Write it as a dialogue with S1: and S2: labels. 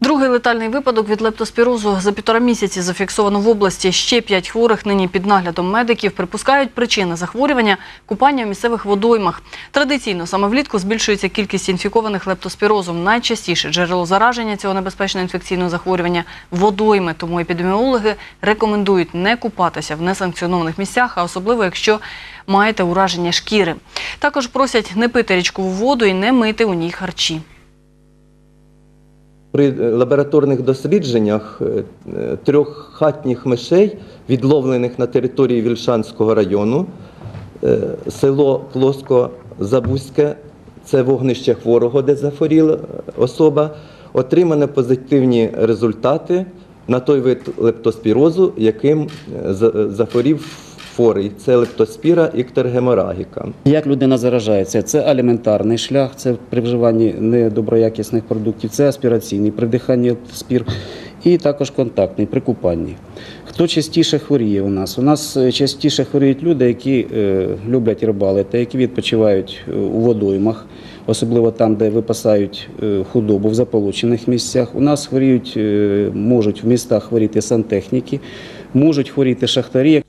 S1: Другий летальний випадок від лептоспірозу за півтора місяці зафіксовано в області. Ще п'ять хворих нині під наглядом медиків припускають причини захворювання купання в місцевих водоймах. Традиційно саме влітку збільшується кількість інфікованих лептоспірозом. Найчастіше джерело зараження цього небезпечного інфекційного захворювання водойми. Тому епідеміологи рекомендують не купатися в несанкціонованих місцях, а особливо якщо маєте ураження шкіри. Також просять не пити річкову воду і не мити у ній харчі.
S2: При е, лабораторних дослідженнях е, е, трьох хатніх мишей, відловлених на території Вільшанського району, село Плоско-Забузьке, це вогнище хворого, де захворіла особа, отримано позитивні результати на той вид лептоспірозу, яким за- захворів хворий. Це лептоспіра іктергеморагіка.
S3: Як людина заражається? Це аліментарний шлях, це при вживанні недоброякісних продуктів, це аспіраційний при диханні спір і також контактний при купанні. Хто частіше хворіє у нас? У нас е, частіше хворіють люди, які е, люблять рибалити, які відпочивають е, у водоймах, особливо там, де випасають е, худобу в заполучених місцях. У нас хворіють, е, можуть в містах хворіти сантехніки, можуть хворіти шахтарі.